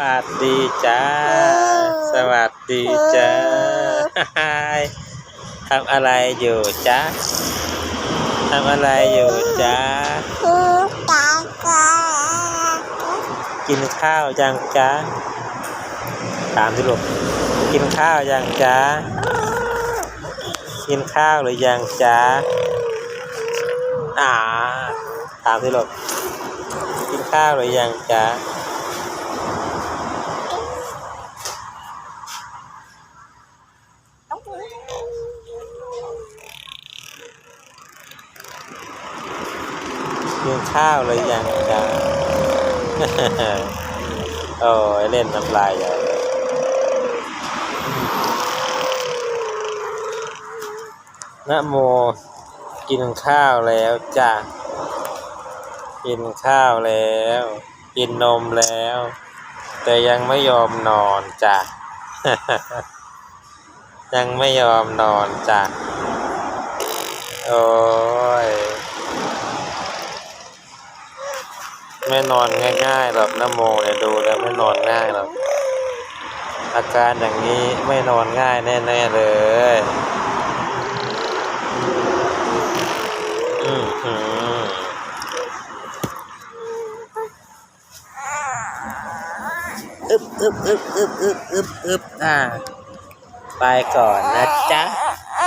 วัสดีจ้า สวัสดีจ้าทำอะไรอยู่จ้าทำอะไรอยู่จ้ากินข้าวยังจ้าถามที่ลูกกินข้าวยังจ้ากินข้าวหรือยังจ้าอ่าถามที่ลูกกินข้าวหรือยังจ้า กินข้าวหรือยังจ้าโอ้ยเล่นน้ำลายใหญ่นะโมกินข้าวแล้วจ้ะกินข้าวแล้ว กินนมแล้ว แต่ยังไม่ยอมนอนจ้ะยังไม่ยอมนอนจ้ะโอ้ย ไม่นอนง่ายๆหรอกนะโมเนี่ยดูแล้วไม่นอนง่ายหรอกอาการอย่างนี้ไม่นอนง่ายแน่ๆเลยอืมหืมอึบอึบอึบอึบอึบอึบอึบอ่าไปก่อนนะจ๊ะ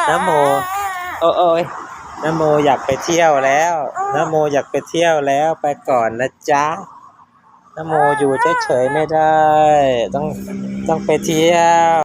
นะโม โอ้โอ้ย นโมอยากไปเที่ยวแล้วนโมอยากไปเที่ยวแล้วไปก่อนนะจ๊ะนโมอยู่เฉยๆไม่ได้ ต้องต้องไปเที่ยว